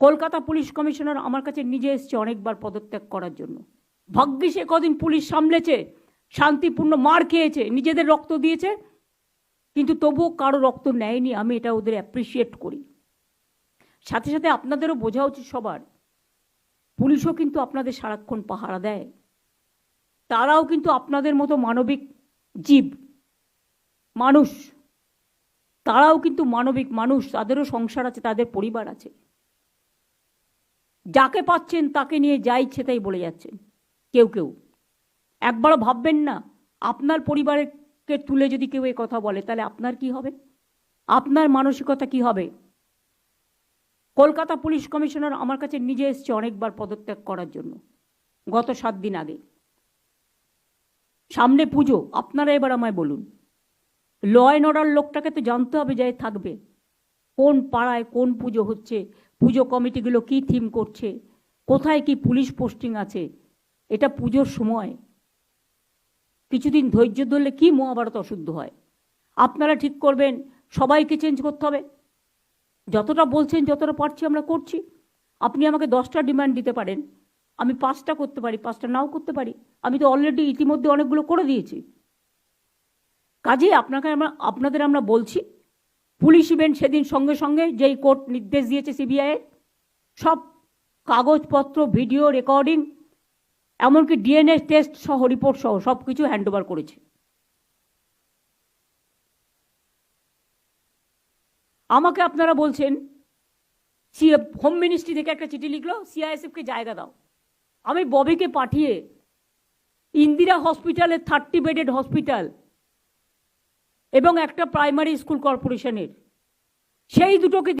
Kolkata police commissioner আমার কাছে নিজে এসছে অনেকবার পদত্যাগ করার জন্য। ভাগ্যিস সে কদিন পুলিশ সামলেছে, শান্তিপূর্ণ মার খেয়েছে, নিজেদের রক্ত দিয়েছে, কিন্তু তবুও কারও রক্ত নেয়নি, আমি এটা ওদের অ্যাপ্রিসিয়েট করি। সাথে সাথে আপনাদেরও বোঝা উচিত সবার, পুলিশও কিন্তু আপনাদের সারাক্ষণ পাহারা দেয়। তারাও কিন্তু আপনাদের মতো মানবিক জীব, মানুষ। তারাও কিন্তু মানবিক মানুষ, তাদেরও সংসার আছে, তাদের পরিবার আছে। যাকে পাচ্ছেন তাকে নিয়ে যা ইচ্ছে তাই বলে যাচ্ছেন। কেউ কেউ। একবারও ভাববেন না, আপনার পরিবারকে তুলে যদি কেউ এ কথা বলে, তাহলে আপনার কি হবে? আপনার মানসিকতা কি হবে? কলকাতা পুলিশ কমিশনার আমার কাছে নিজে এসছে অনেকবার পদত্যাগ করার জন্য, গত সাত দিন আগে। সামনে পুজো, আপনারা এবার আমায় বলুন। ল অ্যান্ড অর্ডার লোকটাকে তো জানতে হবে যে থাকবে। কোন পাড়ায় কোন পুজো হচ্ছে পুজো কমিটিগুলো কি থিম করছে? কোথায় কি পুলিশ পোস্টিং আছে? এটা পুজোর সময়। কিছুদিন ধৈর্য ধরলে কি মহাভারত অশুদ্ধ হয়? আপনারা ঠিক করবেন, সবাইকে চেঞ্জ করতে হবে। যতটা বলছেন, যতটা পারছি আমরা করছি। আপনি আমাকে দশটা ডিমান্ড দিতে পারেন। আমি পাঁচটা করতে পারি, পাঁচটা নাও করতে পারি। আমি তো অলরেডি ইতিমধ্যে অনেকগুলো করে দিয়েছি। কাজেই আপনাকে আমরা, আপনাদের আমরা বলছি পুলিশ ইভেন্ট সেদিন সঙ্গে সঙ্গে যেই কোর্ট নির্দেশ দিয়েছে সিবিআই সব কাগজপত্র ভিডিও রেকর্ডিং এমনকি ডিএনএ টেস্ট সহ রিপোর্ট সহ সব কিছু হ্যান্ডওভার করেছে। আমাকে আপনারা বলছেন হোম মিনিস্ট্রি থেকে একটা চিঠি লিখলো সিআইএসএফকে জায়গা দাও। আমি ববিকে পাঠিয়ে ইন্দিরা হসপিটালের থার্টি বেডেড হসপিটাল এবং একটা প্রাইমারি স্কুল কর্পোরেশনের সেই দুটোকে